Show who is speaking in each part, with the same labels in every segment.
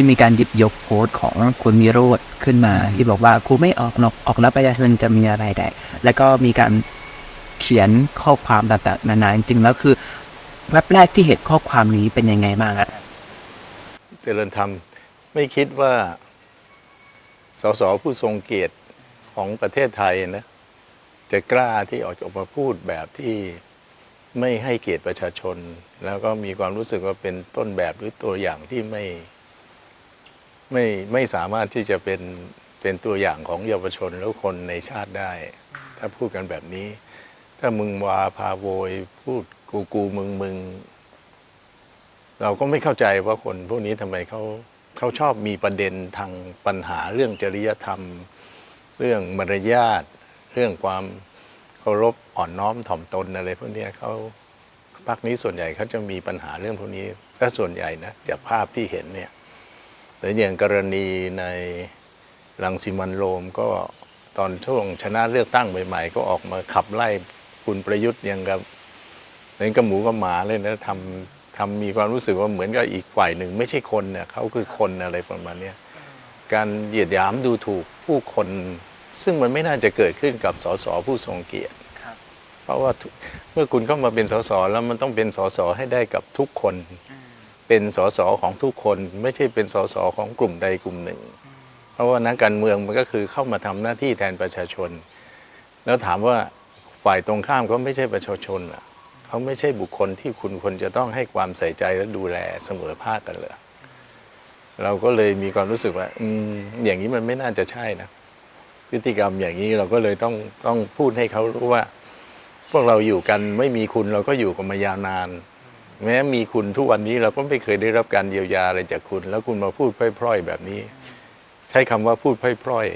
Speaker 1: ที่มีการหยิบยกโพสต์ของคุณมิโรธขึ้นมา ที่บอกว่าครูไม่ออกนอกออกแล้วประชาชนจะมีอะไรได้ แล้วก็มีการเขียนข้อความต่างๆนานาจริงๆแล้วคือแว็บแรกที่เห็นข้อความนี้เป็นยังไงบ้างอะ
Speaker 2: เจริญธรรมไม่คิดว่าสสผู้ทรงเกียรติของประเทศไทยนะจะกล้าที่ออกมาพูดแบบที่ไม่ให้เกียรติประชาชน แล้วก็มีความรู้สึกว่าเป็นต้นแบบหรือตัวอย่างที่ไม่ ไม่ไม่สามารถที่จะเป็นเป็นตัวอย่างของเยาวชนแล้วคนในชาติได้ ถ้าพูดกันแบบนี้ ถ้ามึงวาพาโวยพูดกูกูมึงมึง เราก็ไม่เข้าใจว่าคนพวกนี้ทำไมเขาเขาชอบมีประเด็นทางปัญหาเรื่องจริยธรรม เรื่องมารยาท เรื่องความเคารพอ่อนน้อมถ่อมตนอะไรพวกนี้เขาพรรคนี้ส่วนใหญ่เขาจะมีปัญหาเรื่องพวกนี้ถ้าส่วนใหญ่นะจากภาพที่เห็นเนี่ย หรืออย่างกรณีในรังสิมันต์โรมก็ตอนช่วงชนะเลือกตั้งใหม่ๆ ก็ออกมาขับไล่คุณประยุทธ์อย่างกับเหมือนกับหมูกับหมาเลยนะทำทำมีความรู้สึกว่าเหมือนกับอีกฝ่ายหนึ่งไม่ใช่คนเนี่ยเขาคือคนอะไรประมาณเนี้ยการเหยียดหยามดูถูกผู้คน ซึ่งมันไม่น่าจะเกิดขึ้นกับสสผู้ทรงเกียรติเพราะว่าทุกเมื่อคุณเข้ามาเป็นสสแล้วมันต้องเป็นสสให้ได้กับทุกคน เป็นสสของทุกคน ไม่ใช่เป็นสสของกลุ่มใดกลุ่มหนึ่ง เพราะว่านักการเมืองมันก็คือเข้ามาทำหน้าที่แทนประชาชน แล้วถามว่าฝ่ายตรงข้ามเขาไม่ใช่ประชาชนเหรอเขาไม่ใช่บุคคลที่คุณควรจะต้องให้ความใส่ใจและดูแลเสมอภาคกันเลยเราก็เลยมีความรู้สึกว่าอืมอย่างนี้มันไม่น่าจะใช่นะพฤติกรรมอย่างนี้เราก็เลยต้องต้องพูดให้เขารู้ว่า พวกเราอยู่กันไม่มีคุณเราก็อยู่กันมายาวนาน แม้มีคุณทุกวันนี้เราก็ไม่เคยได้รับการเยียวยาอะไรจากคุณ แล้วคุณมาพูดพร่อยๆแบบนี้ ใช้คำว่าพูดพร่อย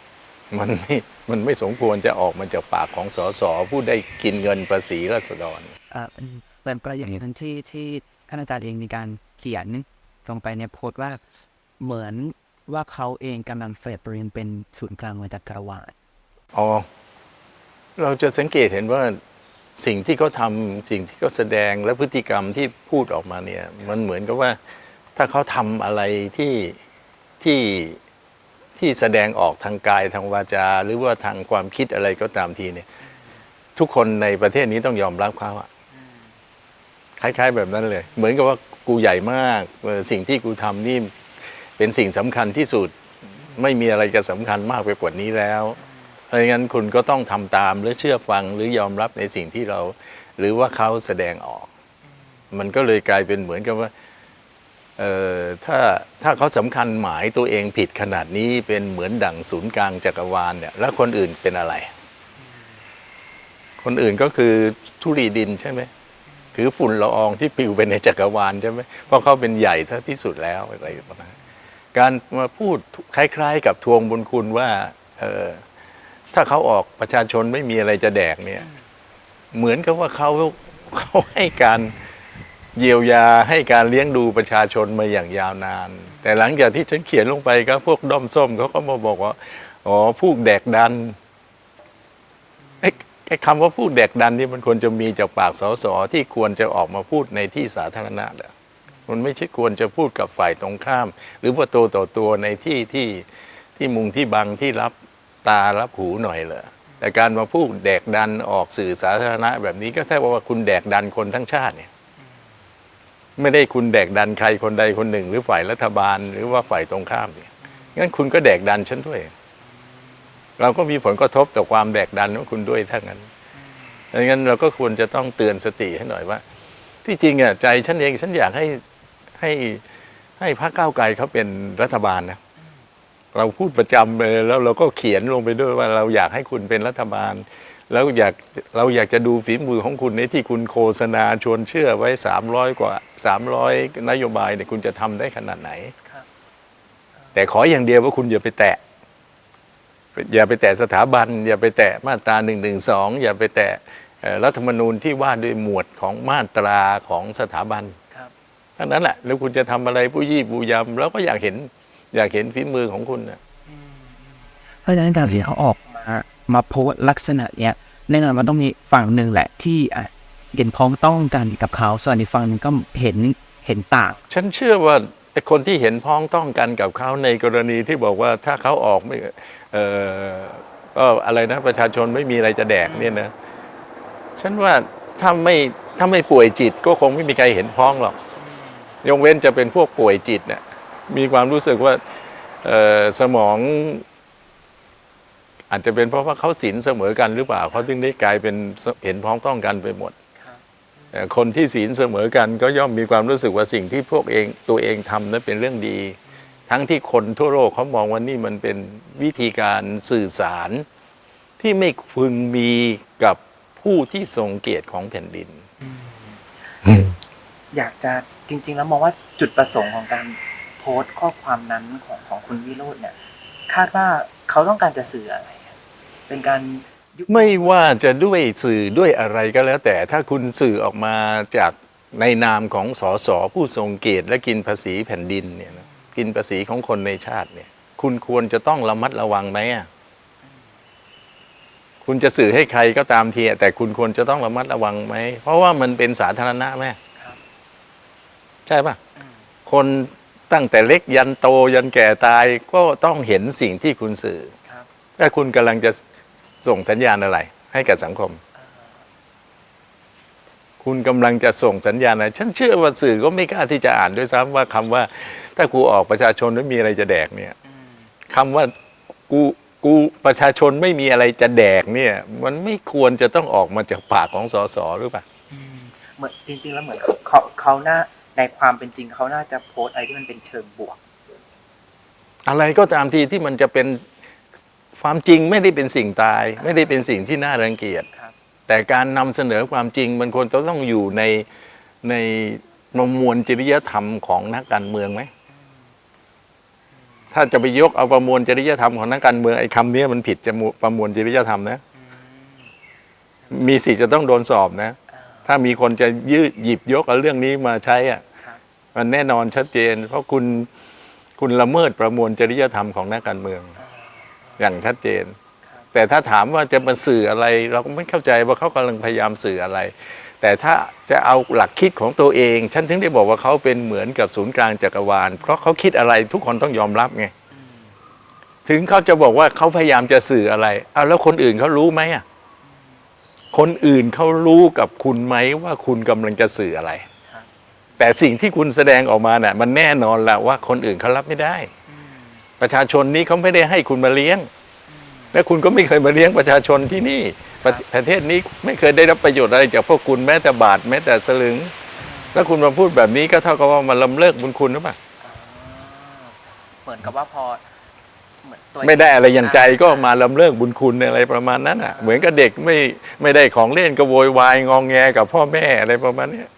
Speaker 2: ๆมันไม่มันไม่สมควรจะออกมาจากปากของสสผู้ได้กินเงินภาษีราษฎร
Speaker 1: อ่าเป็นเป็นประโยคนั้นที่ที่ท่านอาจารย์เองมีการเขียนลงไปในโพสต์ว่าเหมือนว่าเขาเองกำลังเฟดตัวเองเป็นศูนย์กลางของจักรวาล
Speaker 2: อ๋อเราจะสังเกตเห็นว่า สิ่งที่เขาทำสิ่งที่เขาแสดงและพฤติกรรมที่พูดออกมาเนี่ย มันเหมือนกับว่าถ้าเขาทำอะไรที่ที่ที่แสดงออกทางกายทางวาจา หรือว่าทางความคิดอะไรก็ตามทีเนี่ย ทุกคนในประเทศนี้ต้องยอมรับเขาอะคล้าย ๆ แบบนั้นเลย เหมือนกับว่ากูใหญ่มากสิ่งที่กูทำนี่เป็นสิ่งสำคัญที่สุด ไม่มีอะไรจะสำคัญมากไปกว่านี้แล้ว เพราะงั้นคุณก็ต้องทำตามหรือเชื่อฟังหรือยอมรับในสิ่งที่เรา หรือว่าเขาแสดงออก มันก็เลยกลายเป็นเหมือนกับว่าเอ่อถ้าถ้าเขาสำคัญหมายตัวเองผิดขนาดนี้เป็นเหมือนดั่งศูนย์กลางจักรวาลเนี่ยแล้วคนอื่นเป็นอะไร คนอื่นก็คือธุลีดินใช่ไหมคือฝุ่นละอองที่ปลิวไปในจักรวาลใช่ไหมเพราะเขาเป็นใหญ่ท่าที่สุดแล้วอะไรประมาณนั้นการมาพูดคล้าย ๆ กับทวงบุญคุณว่าเออ ถ้าเขาออกประชาชนไม่มีอะไรจะแดกเนี่ย เหมือนกับว่าเขาเขาให้การเยียวยาให้การเลี้ยงดูประชาชนมาอย่างยาวนาน แต่หลังจากที่ฉันเขียนลงไปก็พวกด้อมส้มเขาก็มาบอกว่าอ๋อพูกแดกดันไอ้ไอ้คำว่าพูดแดกดันนี่มันควรจะมีจากปากสสที่ควรจะออกมาพูดในที่สาธารณะแหละมันไม่ใช่ควรจะพูดกับฝ่ายตรงข้าม หรือว่าตัวต่อตัวในที่ที่ที่มุงที่บังที่รับ ตารับหูหน่อยเหรอแต่การมาพูดแดกดันออกสื่อสาธารณะ แบบนี้ก็แค่ว่าคุณแดกดันคนทั้งชาติเนี่ย ไม่ได้คุณแดกดันใครคนใดคนหนึ่ง หรือฝ่ายรัฐบาล หรือว่าฝ่ายตรงข้ามเนี่ยงั้นคุณก็แดกดันฉันด้วย เราก็มีผลกระทบต่อความแดกดันของคุณด้วยถ้างั้นดังนั้นเราก็ควรจะต้องเตือนสติให้หน่อยว่า ที่จริงอะใจฉันเองฉันอยากให้ให้ให้พรรคก้าวไกลเขาเป็นรัฐบาลนะ เราพูดประจำเลยแล้วเราก็เขียนลงไปด้วยว่าเราอยากให้คุณเป็นรัฐบาล แล้วอยากเราอยากจะดูฝีมือของคุณในที่คุณโฆษณาชวนเชื่อไว้สามร้อยกว่าสามร้อยนโยบายเนี่ยคุณจะทำได้ขนาดไหน แต่ขออย่างเดียวว่าคุณอย่าไปแตะ อย่าไปแตะสถาบัน อย่าไปแตะมาตราหนึ่งหนึ่งสองอย่าไปแตะเอ่อรัฐธรรมนูญที่ว่าด้วยหมวดของมาตราของสถาบัน
Speaker 1: ครับ
Speaker 2: เท่านั้นแหละแล้วคุณจะทำอะไรผู้ยี่ผู้ยำเราก็อยากเห็น อยากเห็นฝีมือของคุณนะ
Speaker 1: เพราะฉะนั้นการที่เขาออกมามาโพสต์ลักษณะเนี้ยแน่นอนมันต้องมีฝั่งหนึ่งแหละที่อะเห็นพ้องต้องกันกับเขาส่วนอีกฝั่งหนึ่งก็เห็นเห็นต่าง
Speaker 2: ฉันเชื่อว่าไอ้คนที่เห็นพ้องต้องกันกับเขาในกรณีที่บอกว่าถ้าเขาออกไม่เออก็อะไรนะ ประชาชนไม่มีอะไรจะแดกเนี่ยนะฉันว่าถ้าไม่ถ้าไม่ป่วยจิตก็คงไม่มีใครเห็นพ้องหรอก ยกเว้นจะเป็นพวกป่วยจิตเนี่ย มีความรู้สึกว่าเอ่อสมอง อาจจะเป็นเพราะว่าเขาศีลเสมอกันหรือเปล่าเขาถึงได้กลายเป็นเห็นพ้องต้องกันไปหมด
Speaker 1: ครับ
Speaker 2: แต่คนที่ศีลเสมอกันก็ย่อมมีความรู้สึกว่าสิ่งที่พวกเองตัวเองทำนั้นเป็นเรื่องดี ทั้งที่คนทั่วโลกเขามองว่านี่มันเป็นวิธีการสื่อสารที่ไม่พึงมีกับผู้ที่ทรงเกียรติของแผ่นดิน
Speaker 3: อยากจะจริง ๆ แล้วมองว่าจุดประสงค์ของการโพ สต์ข้อความนั้นของของคุณวิโรจน์เนี่ยคาดว่าเขาต้องการจะสื่ออะไรครับเป็นการยุ
Speaker 2: ไม่ว่าจะด้วยสื่อด้วยอะไรก็แล้ว แต่ถ้าคุณสื่อออกมาจากในนามของสสผู้ทรงเกียรติและกินภาษีแผ่นดินเนี่ยนะกินภาษีของคนในชาติเนี่ย คุณควรจะต้องระมัดระวังไหมอะคุณจะสื่อให้ใครก็ตามทีอะแต่คุณควรจะต้องระมัดระวังไหมเพราะว่ามันเป็นสาธารณะไหม
Speaker 3: ครับ
Speaker 2: ใช่ปะ
Speaker 3: อืม
Speaker 2: คน ตั้งแต่เล็กยันโตยันแก่ตายก็ต้องเห็นสิ่งที่คุณสื่อ
Speaker 3: ครับ
Speaker 2: ถ้าคุณกำลังจะส่งสัญญาณอะไร ให้กับสังคม คุณกำลังจะส่งสัญญาณอะไรฉันเชื่อว่าสื่อก็ไม่กล้าที่จะอ่านด้วยซ้ำว่าคำว่า ถ้ากูออกประชาชนไม่มีอะไรจะแดกเนี่ย
Speaker 3: อืม
Speaker 2: คำว่ากูกูประชาชนไม่มีอะไรจะแดกเนี่ย มันไม่ควรจะต้องออกมาจากปากของสสหรือเปล่า
Speaker 3: อืมเหมือนจริง ๆ แล้วเหมือนเขาเขาเขาน่า ในความเป็นจริงเขาน่าจะโพสต์อะไรที่มันเป็นเชิงบวก
Speaker 2: อะไรก็ตามทีที่มันจะเป็นความจริงไม่ได้เป็นสิ่งตาย ไม่ได้เป็นสิ่งที่น่ารังเกียจ
Speaker 3: ครับ
Speaker 2: แต่การนำเสนอความจริงมันควรจะต้องอยู่ในในประมวลจริยธรรมของนักการเมืองไหมถ้าจะไปยกเอาประมวลจริยธรรมของนักการเมืองไอ้คำนี้มันผิดจะมูประมวลจริยธรรมนะ
Speaker 3: อืม
Speaker 2: มีสิทธิ์จะต้องโดนสอบนะ
Speaker 3: อ่า
Speaker 2: ถ้ามีคนจะยืดหยิบยกเอาเรื่องนี้มาใช้อะ
Speaker 3: ครับ
Speaker 2: มันแน่นอนชัดเจน เพราะคุณคุณละเมิดประมวลจริยธรรมของนักการเมือง
Speaker 3: อ่า
Speaker 2: อย่างชัดเจน
Speaker 3: ครับ
Speaker 2: แต่ถ้าถามว่าจะมาสื่ออะไร เราก็ไม่เข้าใจว่าเขากำลังพยายามสื่ออะไร แต่ถ้าจะเอาหลักคิดของตัวเอง ฉันถึงได้บอกว่าเขาเป็นเหมือนกับศูนย์กลางจักรวาล เพราะเขาคิดอะไรทุกคนต้องยอมรับไง
Speaker 3: อืม
Speaker 2: ถึงเขาจะบอกว่าเขาพยายามจะสื่ออะไรเอาแล้วคนอื่นเขารู้ไหมอะ คนอื่นเขารู้กับคุณไหมว่าคุณกำลังจะสื่ออะไร
Speaker 3: ครับ
Speaker 2: แต่สิ่งที่คุณแสดงออกมาเนี่ยมันแน่นอนแหละว่าคนอื่นเขารับไม่ได้
Speaker 3: อืม
Speaker 2: ประชาชนนี้เขาไม่ได้ให้คุณมาเลี้ยง และคุณก็ไม่เคยมาเลี้ยงประชาชนที่นี่ประประเทศนี้ไม่เคยได้รับประโยชน์อะไรจากพวกคุณแม้แต่บาทแม้แต่สลึง แล้วคุณมาพูดแบบนี้ก็เท่ากับว่ามันลำเลิกบุญคุณหรือเปล่า
Speaker 3: อ่าเหมือนกับว่าพอเหมือนตัว
Speaker 2: ไม่ได้อะไรอย่างใจก็มาลำเลิกบุญคุณอะไรประมาณนั้นอะ เหมือนกับเด็กไม่ไม่ได้ของเล่นก็โวยวายงองแงกับพ่อแม่อะไรประมาณเนี้ย